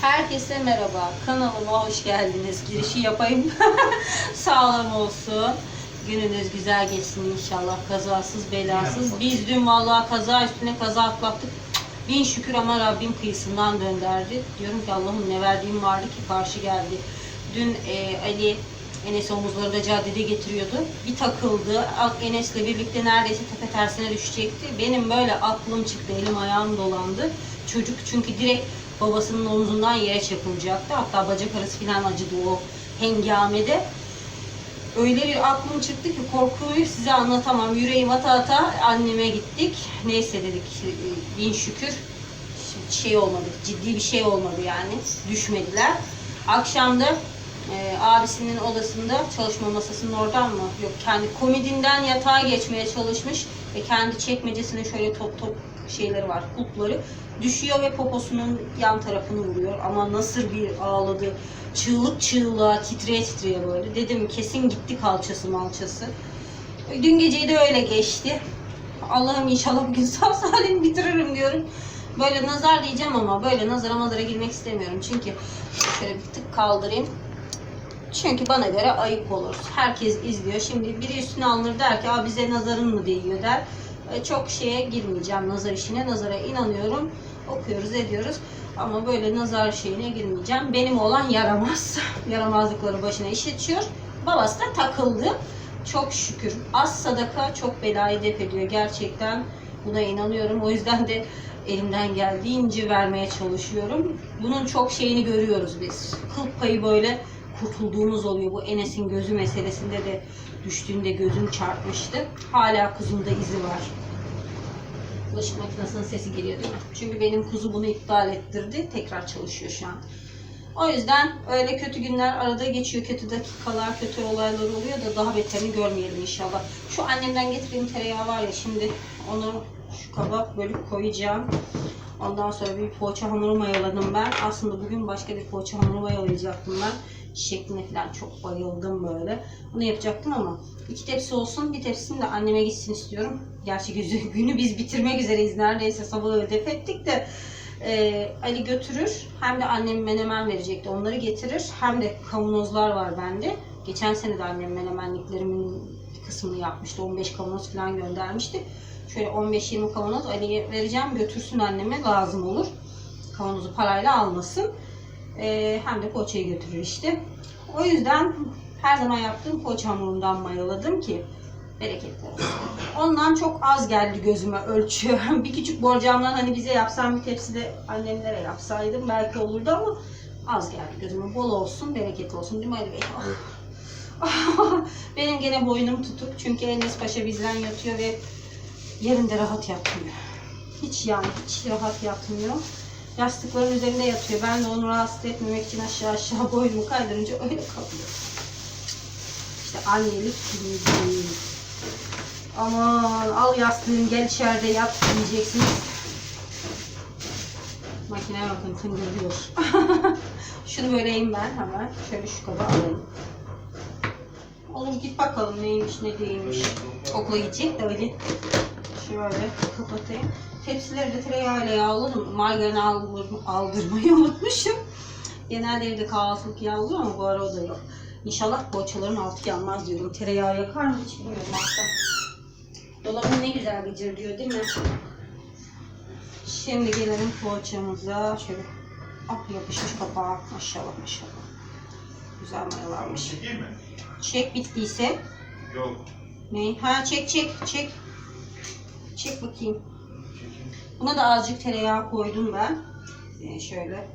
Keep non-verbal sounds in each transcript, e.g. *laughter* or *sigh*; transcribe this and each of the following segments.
Herkese merhaba. Kanalıma hoş geldiniz. Girişi yapayım. *laughs* Sağlam olsun. Gününüz güzel geçsin inşallah. Kazasız belasız. Biz dün vallahi kaza üstüne kaza atlattık. Bin şükür ama Rabbim kıyısından dönderdi. Diyorum ki Allah'ım ne verdiğim vardı ki karşı geldi. Dün e, Ali Enes omuzlarında caddede getiriyordu. Bir takıldı. Enes'le birlikte neredeyse tepe tersine düşecekti. Benim böyle aklım çıktı. Elim ayağım dolandı. Çocuk çünkü direkt babasının omzundan yere çakılacaktı. Hatta bacak arası falan acıdı o hengamede. Öyle bir aklım çıktı ki korkuyu size anlatamam. Yüreğim ata ata anneme gittik. Neyse dedik bin şükür şey olmadı. Ciddi bir şey olmadı yani. Düşmediler. Akşamda e, abisinin odasında çalışma masasının oradan mı? Yok kendi komedinden yatağa geçmeye çalışmış ve kendi çekmecesine şöyle top top şeyleri var, kulpları düşüyor ve poposunun yan tarafını vuruyor. Ama nasıl bir ağladı. Çığlık çığlığa titreye titreye böyle. Dedim kesin gitti kalçası malçası. Dün geceyi de öyle geçti. Allah'ım inşallah bugün *laughs* sağ salim bitiririm diyorum. Böyle nazar diyeceğim ama böyle nazara mazara girmek istemiyorum. Çünkü şöyle bir tık kaldırayım. Çünkü bana göre ayıp olur. Herkes izliyor. Şimdi biri üstüne alınır der ki bize nazarın mı değiyor der. Çok şeye girmeyeceğim nazar işine. Nazara inanıyorum. Okuyoruz ediyoruz. Ama böyle nazar şeyine girmeyeceğim. Benim olan yaramaz. *laughs* Yaramazlıkları başına iş açıyor. Babası da takıldı. Çok şükür. Az sadaka çok belayı def ediyor. Gerçekten buna inanıyorum. O yüzden de elimden geldiğince vermeye çalışıyorum. Bunun çok şeyini görüyoruz biz. Kıl payı böyle kurtulduğumuz oluyor. Bu Enes'in gözü meselesinde de düştüğünde gözüm çarpmıştı. Hala kuzumda izi var. Bulaşık makinesinin sesi geliyor değil mi? Çünkü benim kuzu bunu iptal ettirdi. Tekrar çalışıyor şu an. O yüzden öyle kötü günler arada geçiyor. Kötü dakikalar, kötü olaylar oluyor da daha beterini görmeyelim inşallah. Şu annemden getirdiğim tereyağı var ya şimdi onu şu kaba bölüp koyacağım. Ondan sonra bir poğaça hamuru mayaladım ben. Aslında bugün başka bir poğaça hamuru mayalayacaktım ben. Şekline falan çok bayıldım böyle. Bunu yapacaktım ama iki tepsi olsun. Bir tepsini de anneme gitsin istiyorum. Gerçi günü, *laughs* günü biz bitirmek üzereyiz. Neredeyse sabahı ödef ettik de. Ee, Ali götürür. Hem de annem menemen verecekti. Onları getirir. Hem de kavanozlar var bende. Geçen sene de annem menemenliklerimin bir kısmını yapmıştı. 15 kavanoz falan göndermişti. Şöyle 15-20 kavanoz Ali'ye vereceğim. Götürsün anneme lazım olur. Kavanozu parayla almasın. Ee, hem de poğaçayı götürür işte. O yüzden her zaman yaptığım poğaça hamurundan mayaladım ki bereketli olsun. Ondan çok az geldi gözüme ölçü. *laughs* bir küçük borcamdan hani bize yapsam bir tepside annemlere yapsaydım belki olurdu ama az geldi gözüme. Bol olsun, bereketli olsun değil mi Ali Bey? *laughs* Benim gene boynum tutuk çünkü Enes Paşa bizden yatıyor ve yerinde rahat yatmıyor. Hiç yani hiç rahat yatmıyor. Yastıkların üzerinde yatıyor. Ben de onu rahatsız etmemek için aşağı aşağı *laughs* boynumu kaydırınca öyle kalıyor. İşte annelik gibi. Aman al yastığın gel içeride yat diyeceksiniz. Makineye bakın tıngırıyor. *laughs* Şunu böleyim ben hemen. Şöyle şu kaba alayım. Oğlum git bakalım neymiş ne değilmiş. Okula gidecek de öyle. Şöyle kapatayım. Tepsileri de tereyağıyla yağladım. Margarin aldır, aldırmayı *laughs* unutmuşum. Genelde evde kahvaltılık yağ oluyor ama bu ara o da yok. İnşallah poğaçaların altı yanmaz diyorum. Tereyağı yakar mı hiç bilmiyorum aslında. Dolabım ne güzel gıcırdıyor değil mi? Şimdi gelelim poğaçamıza. Şöyle ah yapışmış kapağı. Maşallah maşallah. Güzel mayalanmış. Çekeyim mi? Çek bittiyse. Yok. Ne? Ha çek çek çek. Çek bakayım. Buna da azıcık tereyağı koydum ben. Ee, şöyle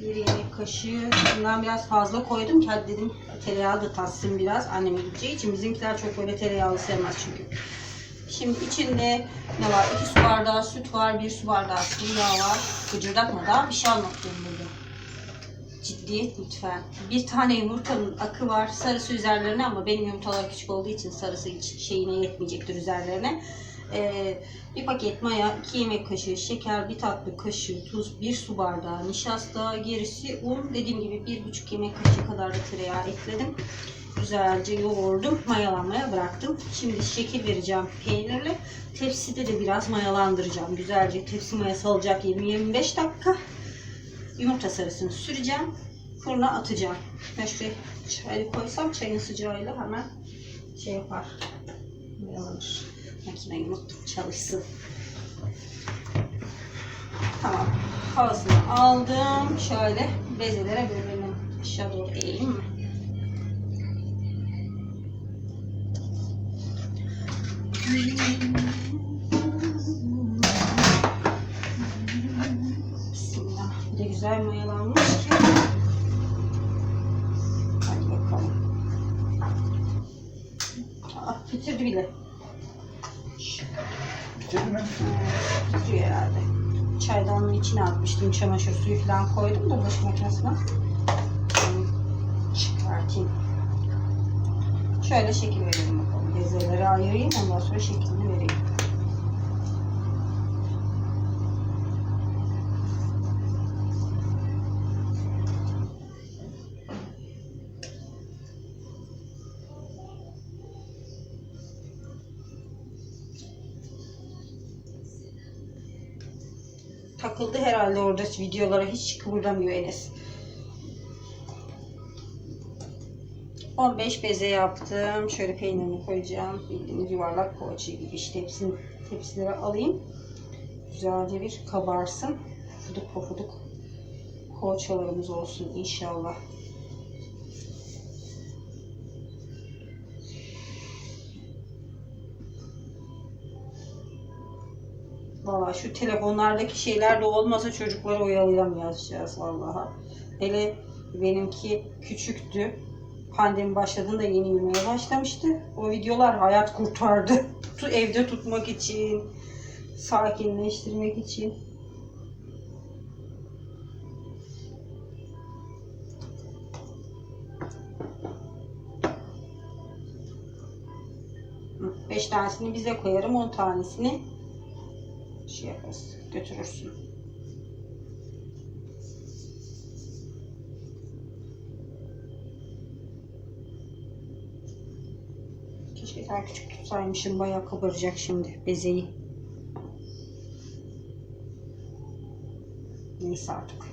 bir yemek kaşığı bundan biraz fazla koydum ki hadi dedim tereyağı da tatsın biraz anneme gideceği için bizimkiler çok böyle tereyağlı sevmez çünkü. Şimdi içinde ne var? 2 su bardağı süt var, 1 su bardağı sıvı yağ var. Gıcırdatma daha bir şey anlatıyorum burada. Ciddiyet lütfen. Bir tane yumurtanın akı var. Sarısı üzerlerine ama benim yumurtalar küçük olduğu için sarısı hiç şeyine yetmeyecektir üzerlerine. Ee, bir paket maya, 2 yemek kaşığı şeker, bir tatlı kaşığı tuz, 1 su bardağı nişasta, gerisi un. Dediğim gibi 1,5 yemek kaşığı kadar da tereyağı ekledim. Güzelce yoğurdum, mayalanmaya bıraktım. Şimdi şekil vereceğim peynirle. Tepside de biraz mayalandıracağım. Güzelce tepsi mayası alacak 20-25 dakika. yumurta sarısını süreceğim. Fırına atacağım. Ben şuraya çayı koysam çayın sıcağıyla hemen şey yapar. Mayalanır. Makineyi unuttum çalışsın. Tamam. Havasını aldım. Şöyle bezelere bölelim. Aşağı doğru eğeyim mi? Bismillah. Bir de güzel mayalanmış Çaydanlığın içine atmıştım. Çamaşır suyu falan koydum da bulaşık makinesine. Çıkartayım. Şöyle şekil verelim bakalım. Bezeleri ayırayım ondan sonra şeklini vereyim. Takıldı herhalde orada videolara hiç kıvırdamıyor Enes. 15 beze yaptım. Şöyle peynirini koyacağım. Bildiğiniz yuvarlak poğaça gibi işte tepsini, tepsilere alayım. Güzelce bir kabarsın. Pufuduk pufuduk poğaçalarımız olsun inşallah. Valla şu telefonlardaki şeyler de olmasa çocukları oyalayamayacağız vallahi. Hele benimki küçüktü. Pandemi başladığında yeni yürümeye başlamıştı. O videolar hayat kurtardı. *laughs* Evde tutmak için, sakinleştirmek için. Beş tanesini bize koyarım, on tanesini şey yaparız, götürürsün. Keşke daha küçük tutsaymışım. Bayağı kabaracak şimdi bezeyi. Neyse artık.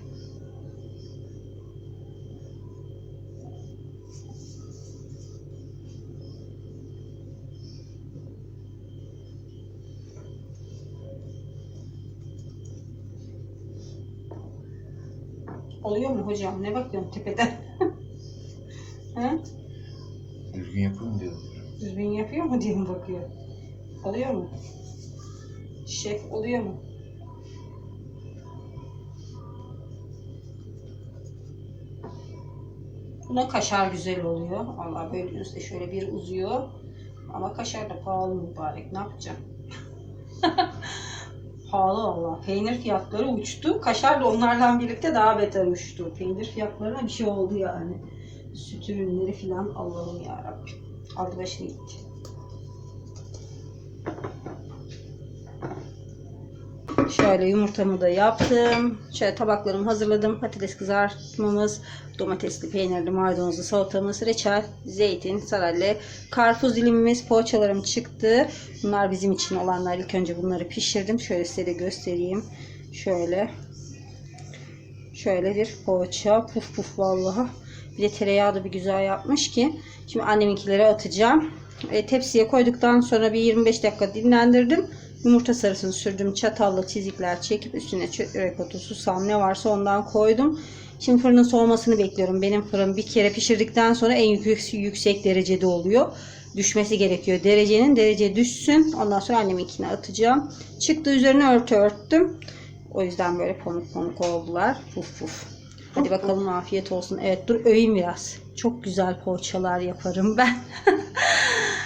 Oluyor mu hocam? Ne bakıyorsun tepeden? *laughs* He? Düzgün yapıyor mu diyorum. Düzgün yapıyor mu diye mi bakıyor? Oluyor mu? Şef oluyor mu? Buna kaşar güzel oluyor. Allah böldüğünüzde şöyle bir uzuyor. Ama kaşar da pahalı mübarek. Ne yapacağım? *laughs* pahalı valla. Peynir fiyatları uçtu. Kaşar da onlardan birlikte daha beter uçtu. Peynir fiyatlarına bir şey oldu yani. Süt ürünleri filan Allah'ım yarabbim. Aldı başını gitti. Şöyle yumurtamı da yaptım. Şöyle tabaklarımı hazırladım. Patates kızartmamız, domatesli, peynirli, maydanozlu salatamız, reçel, zeytin, saralle, karpuz dilimimiz, poğaçalarım çıktı. Bunlar bizim için olanlar. İlk önce bunları pişirdim. Şöyle size de göstereyim. Şöyle. Şöyle bir poğaça. Puf puf vallahi. Bir de tereyağı da bir güzel yapmış ki. Şimdi anneminkileri atacağım. E, tepsiye koyduktan sonra bir 25 dakika dinlendirdim. Yumurta sarısını sürdüm. Çatalla çizikler çekip üstüne çörek otu, susam ne varsa ondan koydum. Şimdi fırının soğumasını bekliyorum. Benim fırın bir kere pişirdikten sonra en yüksek, yüksek derecede oluyor. Düşmesi gerekiyor. Derecenin derece düşsün. Ondan sonra anneminkine atacağım. Çıktı üzerine örtü örttüm. O yüzden böyle pamuk pamuk oldular. Puf puf. Hadi bakalım afiyet olsun. Evet dur öveyim biraz. Çok güzel poğaçalar yaparım ben. *laughs*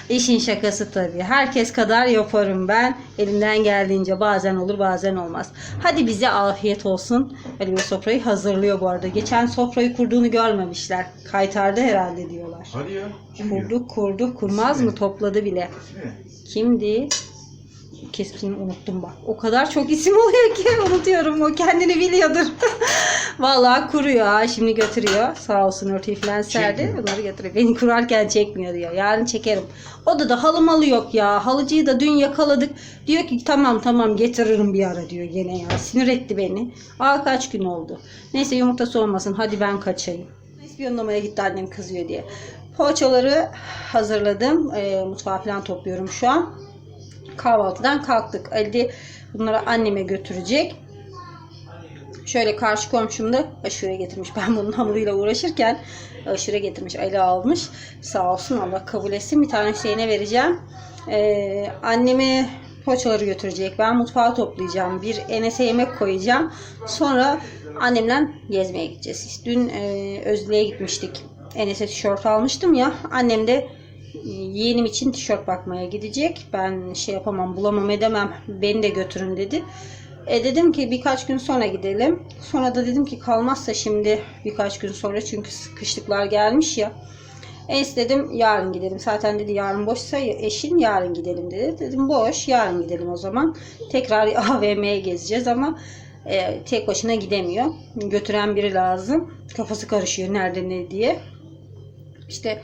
İşin şakası tabii. Herkes kadar yaparım ben. Elimden geldiğince bazen olur bazen olmaz. Hadi bize afiyet olsun. Ali Bey sofrayı hazırlıyor bu arada. Geçen sofrayı kurduğunu görmemişler. Kaytardı herhalde diyorlar. Hadi ya. Kim? Kurduk kurduk kurmaz mı topladı bile. İsmi? Kimdi? Kesin unuttum bak. O kadar çok isim oluyor ki *laughs* unutuyorum. O kendini biliyordur. *laughs* Vallahi kuruyor ha şimdi götürüyor. Sağ olsun örtüyü falan serdi. Bunları götürüyor. Beni kurarken çekmiyor diyor. Yarın çekerim. Odada halı malı yok ya. Halıcıyı da dün yakaladık. Diyor ki tamam tamam getiririm bir ara diyor gene ya. Sinir etti beni. Aa kaç gün oldu. Neyse yumurtası olmasın. Hadi ben kaçayım. İspiyonlamaya gitti annem kızıyor diye. Poğaçaları hazırladım. Ee, mutfağı falan topluyorum şu an. Kahvaltıdan kalktık. Ali bunları anneme götürecek. Şöyle karşı komşum da aşure getirmiş. *laughs* Ben bunun hamuruyla uğraşırken aşure getirmiş. Ali almış. Sağ olsun Allah kabul etsin. Bir tane şeyine vereceğim. Ee, annemi poğaçaları götürecek. Ben mutfağı toplayacağım. Bir enese yemek koyacağım. Sonra annemle gezmeye gideceğiz. Dün e, Özde'ye gitmiştik. Enes'e tişört almıştım ya. Annem de yeğenim için tişört bakmaya gidecek. Ben şey yapamam, bulamam edemem. Beni de götürün dedi. E dedim ki birkaç gün sonra gidelim. Sonra da dedim ki kalmazsa şimdi birkaç gün sonra çünkü kışlıklar gelmiş ya. Enes dedim yarın gidelim. Zaten dedi yarın boşsa eşin yarın gidelim dedi. Dedim boş yarın gidelim o zaman. Tekrar *laughs* AVM'ye gezeceğiz ama e, tek başına gidemiyor. Götüren biri lazım. Kafası karışıyor nerede ne diye. İşte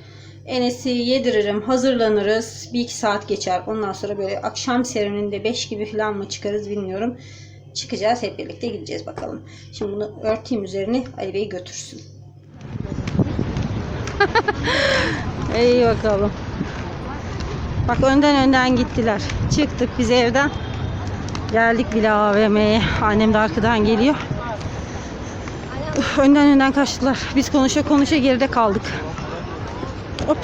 Enes'i yediririm, hazırlanırız. Bir iki saat geçer. Ondan sonra böyle akşam serininde 5 gibi falan mı çıkarız bilmiyorum. Çıkacağız hep birlikte gideceğiz bakalım. Şimdi bunu örteyim üzerine Ali Bey götürsün. *laughs* İyi bakalım. Bak önden önden gittiler. Çıktık biz evden. Geldik bile AVM'ye. Annem de arkadan geliyor. Önden önden kaçtılar. Biz konuşa konuşa geride kaldık. Hop.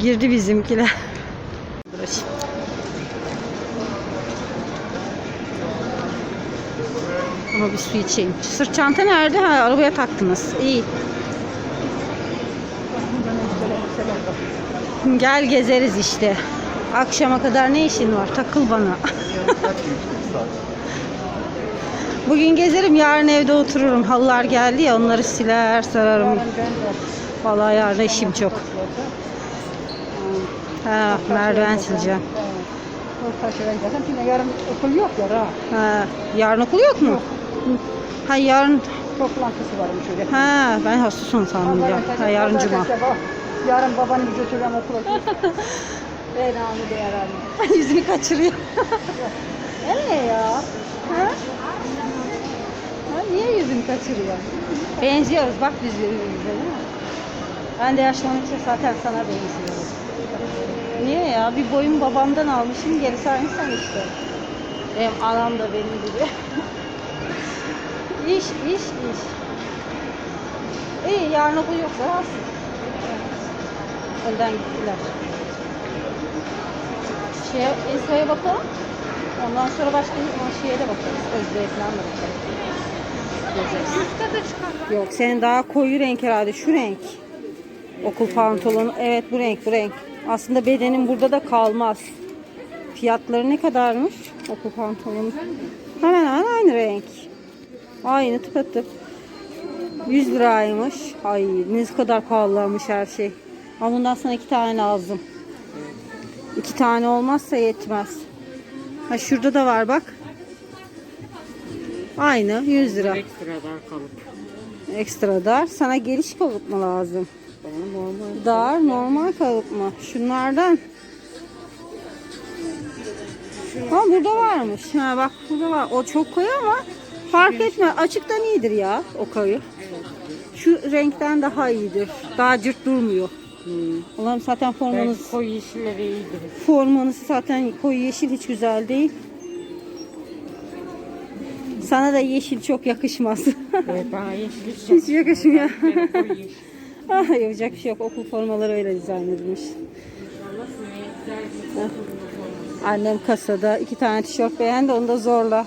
Girdi bizimkiler. Ama bir su içeyim. Sırt çanta nerede? Ha, arabaya taktınız. İyi. Gel gezeriz işte. Akşama kadar ne işin var? Takıl bana. *laughs* Bugün gezerim, yarın evde otururum. Halılar geldi ya, onları siler, sararım. Vallahi yarın işim çok. Ha, merdiven sileceğim. Yarın okul yok ya ha. Yarın okul yok mu? Ha yarın Toplantısı varmış öyle. Ha ben hafta sonu sandım ya. Ha yarın cuma. Yarın babanı götüreceğim okula. *laughs* Ben anı değer anne. Yüzünü kaçırıyor. Ne ya? Ha? Ha, niye yüzünü kaçırıyor? Benziyoruz bak biz birbirimize değil mi? Ben de yaşlandıkça zaten sana benziyorum. Niye ya? Bir boyun babamdan almışım, gerisi aynı sen işte. Benim anam da benim gibi. iş, iş, iş. İyi, yarın okul yok rahatsın. Önden gittiler. Şeye, Esra'ya bakalım. Ondan sonra başka bir şeye de bakarız. Özde'ye falan da bakarız. Gezeriz. Yok senin daha koyu renk herhalde şu renk. Okul pantolonu. Evet bu renk bu renk. Aslında bedenin burada da kalmaz. Fiyatları ne kadarmış okul pantolonu? Hemen hemen aynı renk. Aynı tıpatıp. 100 liraymış. Ay ne kadar pahalılarmış her şey. Ama bundan sonra iki tane lazım. İki tane olmazsa yetmez. Ha şurada da var bak. Aynı 100 lira. Ekstra dar kalıp. Ekstra dar. Sana geniş kalıp mı lazım? Bana normal. Dar normal kalıp mı? Şunlardan. Ha burada varmış. Ha bak burada var. O çok koyu ama fark etme. Açıktan iyidir ya o koyu. Şu renkten daha iyidir. Daha cırt durmuyor. Ulan zaten formanız koyu yeşilleri iyidir. formanız zaten koyu yeşil hiç güzel değil. Sana da yeşil çok yakışmaz. Evet *laughs* bana yeşil hiç hiç yakışmıyor. *laughs* Ah, yapacak bir şey yok. Okul formaları öyle dizayn edilmiş. Heh. Annem kasada iki tane tişört beğendi. Onu da zorla.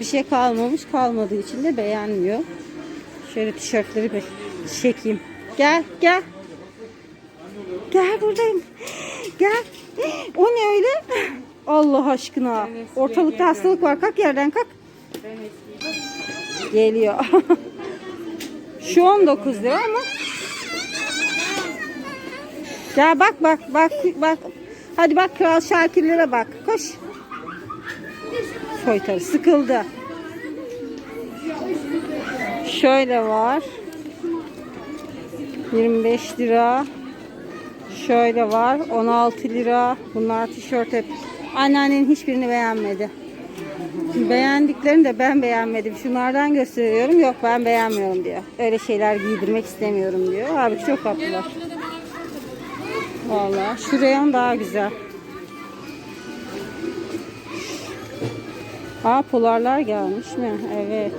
Bir şey kalmamış. Kalmadığı için de beğenmiyor. Şöyle tişörtleri bir çekeyim. Gel gel. Gel buradayım. Gel. O ne öyle? Allah aşkına. Ortalıkta hastalık var. Kalk yerden kalk. Geliyor. *laughs* Şu 19 lira ama Ya bak bak bak bak. Hadi bak Kral Şakirlere bak. Koş. Soytarı sıkıldı. Şöyle var. 25 lira. Şöyle var. 16 lira. Bunlar tişört hep. Anneannenin hiçbirini beğenmedi. Beğendiklerini de ben beğenmedim. Şunlardan gösteriyorum. Yok ben beğenmiyorum diyor. Öyle şeyler giydirmek istemiyorum diyor. Halbuki çok tatlılar. Vallahi şu reyon daha güzel. Aa polarlar gelmiş mi? Evet.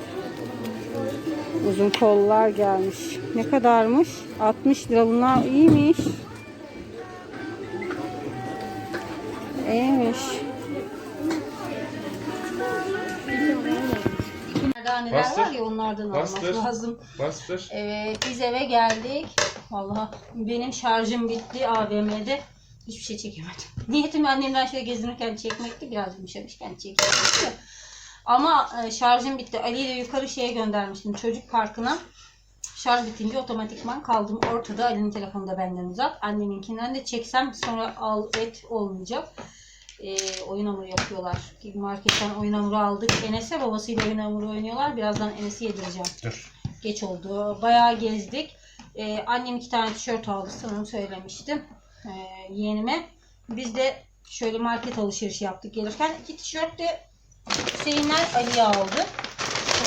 Uzun kollar gelmiş. Ne kadarmış? 60 lira. Bunlar iyiymiş. İyiymiş. Merdaneler Bastır. var ya onlardan almak Bastır. lazım. Bastır. Evet biz eve geldik. Valla benim şarjım bitti AVM'de. Hiçbir şey çekemedim. *laughs* Niyetim annemden şöyle gezinirken çekmekti. Biraz yumuşamışken çekmekti. Ama e, şarjım bitti. Ali'yi de yukarı şeye göndermiştim. Çocuk parkına. Şarj bitince otomatikman kaldım ortada. Ali'nin telefonu da benden uzak. Anneminkinden de çeksem sonra al et olmayacak. E, oyun hamuru yapıyorlar. Marketten oyun hamuru aldık. Enes'e babasıyla oyun hamuru oynuyorlar. Birazdan Enes'i yedireceğim Dur. geç oldu. Bayağı gezdik. Ee, annem iki tane tişört aldı sanırım söylemiştim ee, yeğenime. Biz de şöyle market alışverişi yaptık gelirken. iki tişört de Hüseyinler Ali'ye aldı.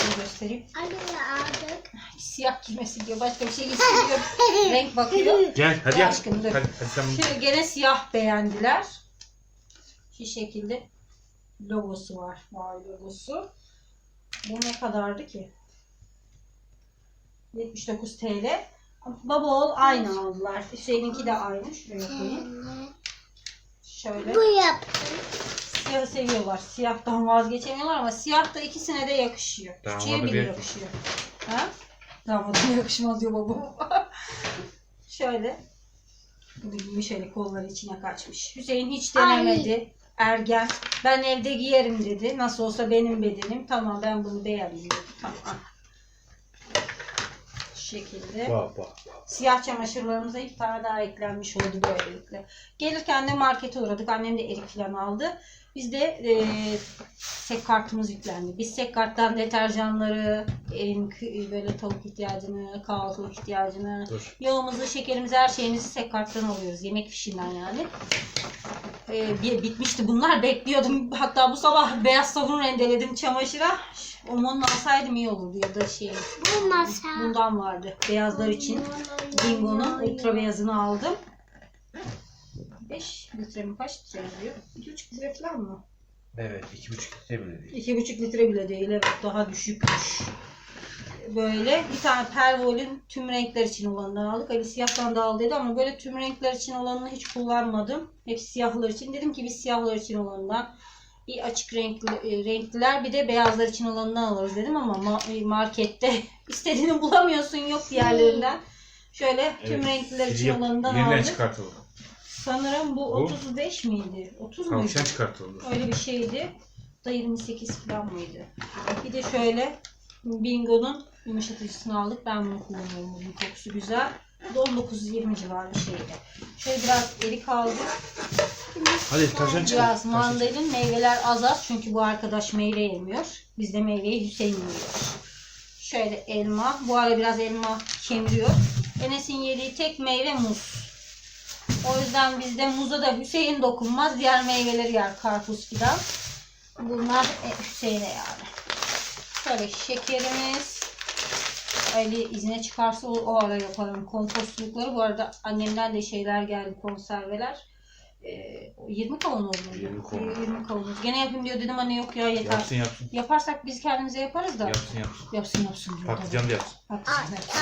Şöyle göstereyim. Anne aldık. Siyah giymesi diyor. Başka bir şey istiyor. *laughs* Renk bakıyor. Gel hadi yap. Aşkım, dur. Hadi, hadi sen Şimdi gene siyah beğendiler. Şu şekilde logosu var. Var logosu. Bu ne kadardı ki? 79 TL. Baba oğul aynı aldılar. Hüseyin'inki de aynı. Şuraya koyayım. Şöyle. Bu yaptım. Siyahı seviyorlar. Siyahtan vazgeçemiyorlar ama siyah da ikisine de yakışıyor. Küçüğe bile bir- yakışıyor. Ha? Damada *laughs* yakışmaz diyor baba. *laughs* Şöyle. Bu giymiş şöyle kolları içine kaçmış. Hüseyin hiç denemedi. Ergen. Ben evde giyerim dedi. Nasıl olsa benim bedenim. Tamam ben bunu beğendim dedi. Tamam. Şekilde. Bak bak. Siyah çamaşırlarımıza iki tane daha eklenmiş oldu böylelikle. Gelirken de markete uğradık. Annem de erik falan aldı. Biz de e, sek kartımız yüklendi. Biz sek karttan deterjanları, evin k- böyle tavuk ihtiyacını, kahvaltılık ihtiyacını, Dur. yağımızı, şekerimizi, her şeyimizi sek karttan alıyoruz. Yemek fişinden yani. E, bitmişti bunlar. Bekliyordum. Hatta bu sabah beyaz sabun rendeledim çamaşıra. Omonunu alsaydım iyi olurdu ya da şey. Bu masa. Bundan vardı. Beyazlar için. Bingo'nun ultra beyazını aldım. 5 litre mi kaç litre yazıyor? 2,5 litre falan mı? Evet iki buçuk litre bile değil. 2,5 litre bile değil evet daha düşükmüş. Böyle bir tane Pervol'ün tüm renkler için olanından aldık. Ali siyahtan da al dedi ama böyle tüm renkler için olanını hiç kullanmadım. Hep siyahlar için. Dedim ki biz siyahlar için olanından bir açık renkli, e, renkliler bir de beyazlar için olanından alırız dedim ama ma- e, markette *laughs* istediğini bulamıyorsun yok diğerlerinden. Şöyle tüm renkliler için Yap- olanından Yeniden aldık. çıkartıldı. Sanırım bu Bu? 35 miydi? 30 muydu? Tavşan çıkartıldı. Öyle bir şeydi. Da 28 falan mıydı? Bir de şöyle Bingo'nun yumuşatıcısını aldık. Ben bunu kullanıyorum. Bunun kokusu güzel. Bu da 19-20 civarı şeydi. Şöyle biraz erik aldık. Hadi tavşan çıkar. Biraz mandalin. Meyveler az az. Çünkü bu arkadaş meyve yemiyor. Biz de meyveyi Hüseyin yiyor. Şöyle elma. Bu ara biraz elma kemiriyor. Enes'in yediği tek meyve muz. O yüzden bizde muza da Hüseyin dokunmaz. Diğer meyveleri yer karpuz filan. Bunlar e, Hüseyin'e yani. Şöyle şekerimiz. Ali izne çıkarsa o, o ara yaparım kompostlukları. Bu arada annemden de şeyler geldi konserveler. Ee, 20 kavanoz mu? 20 kavanoz. 20 kavanoz. Gene yapayım diyor dedim anne yok ya yeter. Yapsın yapsın. Yaparsak biz kendimize yaparız da. Yapsın yapsın. Yapsın yapsın diyor. Patlıcan da yapsın. Patlıcan yapsın.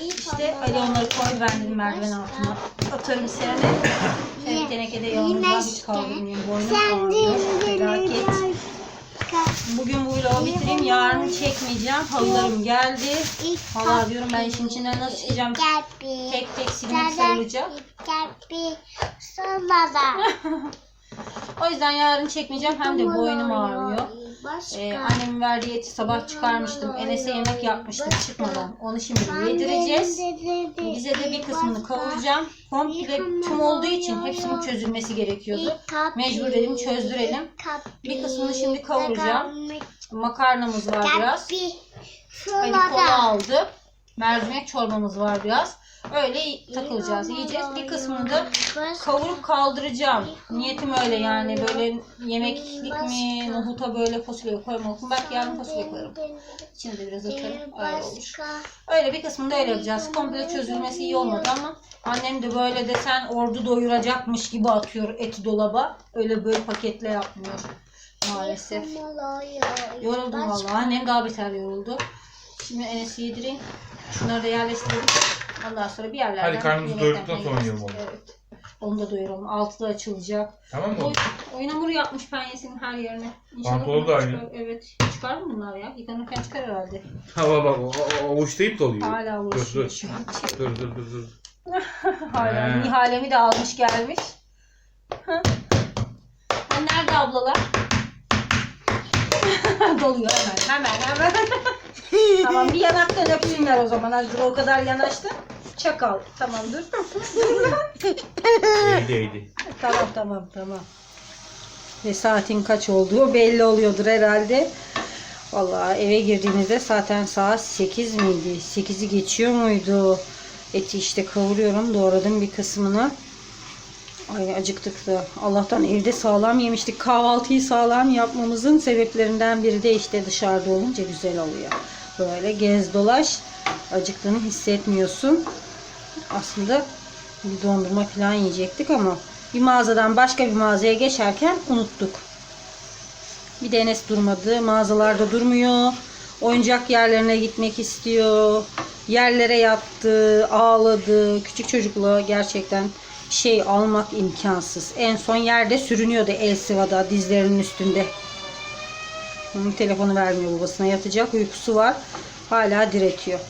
İyi *laughs* İşte Ali onları koy ben dedim merdiven altına. Atarım seni. Evet tenekede yağımız var hiç kaldırmayayım. Boynum ağrıyor. Felaket. Bugün bu vlogu bitireyim. Yarın çekmeyeceğim. Halılarım geldi. Valla diyorum ben işin içinden nasıl çıkacağım. Tek tek. Sonra da. *laughs* O yüzden yarın çekmeyeceğim. Hem de boynum ağrıyor. Başka. Ee, annemin verdiği eti sabah çıkarmıştım. Enes'e yemek yapmıştım çıkmadan. Onu şimdi yedireceğiz. Bize de bir kısmını kavuracağım. Komple tüm olduğu için hepsinin çözülmesi gerekiyordu. Mecbur dedim çözdürelim. Bir kısmını şimdi kavuracağım. Makarnamız var biraz. Ali kola aldı. Mercimek çorbamız var biraz. Öyle takılacağız, yiyeceğiz. Bir kısmını da kavurup kaldıracağım. Niyetim öyle yani böyle yemeklik mi, nohuta böyle fasulye koymalıyım. Belki yarın fasulye koyarım. İçine de biraz atarım. Öyle olur. Öyle bir kısmını da öyle yapacağız. Komple çözülmesi iyi olmadı ama annem de böyle desen ordu doyuracakmış gibi atıyor eti dolaba. Öyle böyle paketle yapmıyor maalesef. Yoruldum vallahi. Annem daha beter yoruldu. Şimdi Enes'i yedireyim. Şunları da yerleştirelim. Ondan sonra bir yerlerden... Hadi karnımızı doyduktan sonra yiyelim onu. Evet. Onu da doyuralım. Altı da açılacak. Tamam mı? Oy, oyun hamuru yapmış penyesinin her yerine. Pantolon da aynı. Evet. Çıkar mı bunlar ya? Yıkanırken çıkar herhalde. Hava bak o, o, o uçlayıp da oluyor. Hala uğraşıyor dur. şu an. Dur dur dur dur. *laughs* Hala He. Nihalemi de almış gelmiş. Hı. *laughs* Ha, nerede ablalar? *laughs* Doluyor hemen hemen hemen. *laughs* tamam bir yanaktan öpsünler o zaman. Hadi o kadar yanaştı. Çakal. Tamam dur. Eğdi eğdi. tamam tamam tamam. Ve saatin kaç olduğu belli oluyordur herhalde. Vallahi eve girdiğimizde zaten saat 8 miydi? 8'i geçiyor muydu? Eti işte kavuruyorum. Doğradım bir kısmını. Ay acıktık da. Allah'tan evde sağlam yemiştik. Kahvaltıyı sağlam yapmamızın sebeplerinden biri de işte dışarıda olunca güzel oluyor. Böyle gez dolaş. Acıktığını hissetmiyorsun. Aslında bir dondurma falan yiyecektik ama bir mağazadan başka bir mağazaya geçerken unuttuk. Bir de Enes durmadı. Mağazalarda durmuyor. Oyuncak yerlerine gitmek istiyor. Yerlere yattı, ağladı. Küçük çocukla gerçekten şey almak imkansız. En son yerde sürünüyordu El Siva'da dizlerinin üstünde. Onun telefonu vermiyor babasına. Yatacak uykusu var. Hala diretiyor.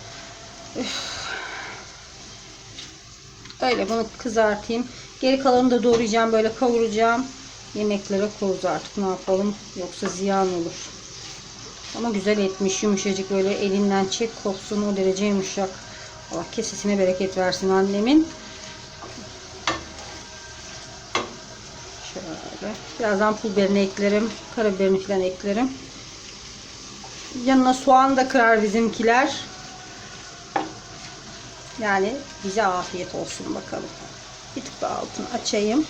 Öyle bunu kızartayım. Geri kalanını da doğrayacağım. Böyle kavuracağım. Yemeklere koyacağız artık. Ne yapalım? Yoksa ziyan olur. Ama güzel etmiş. Yumuşacık böyle elinden çek kopsun. O derece yumuşak. Allah kesesine bereket versin annemin. Şöyle. Birazdan pul biberini eklerim. Karabiberini falan eklerim. Yanına soğan da kırar bizimkiler. Yani bize afiyet olsun bakalım. Bir tık daha altını açayım.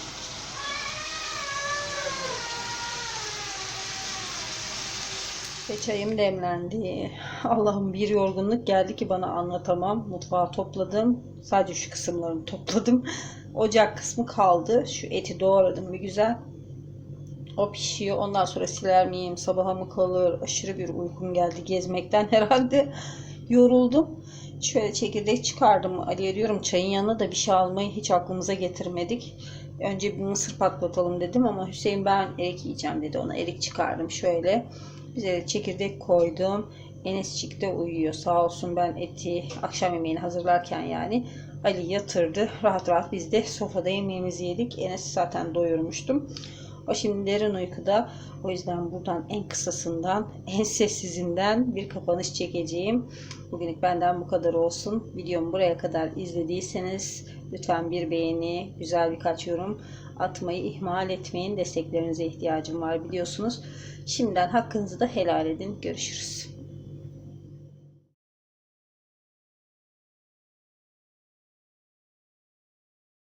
Ve çayım demlendi. Allah'ım bir yorgunluk geldi ki bana anlatamam. Mutfağı topladım. Sadece şu kısımlarını topladım. Ocak kısmı kaldı. Şu eti doğradım bir güzel. O pişiyor. Ondan sonra siler miyim? Sabaha mı kalır? Aşırı bir uykum geldi gezmekten *laughs* herhalde. Yoruldum. Şöyle çekirdek çıkardım. Ali'ye diyorum çayın yanına da bir şey almayı hiç aklımıza getirmedik. Önce bir mısır patlatalım dedim ama Hüseyin ben erik yiyeceğim dedi. Ona erik çıkardım şöyle. Bize de çekirdek koydum. Enescik de uyuyor. Sağ olsun ben eti akşam yemeğini hazırlarken yani Ali yatırdı. Rahat rahat biz de sofada yemeğimizi yedik. Enes'i zaten doyurmuştum. O şimdi derin uykuda. O yüzden buradan en kısasından, en sessizinden bir kapanış çekeceğim. Bugünlük benden bu kadar olsun. Videomu buraya kadar izlediyseniz lütfen bir beğeni, güzel birkaç yorum atmayı ihmal etmeyin. Desteklerinize ihtiyacım var biliyorsunuz. Şimdiden hakkınızı da helal edin. Görüşürüz.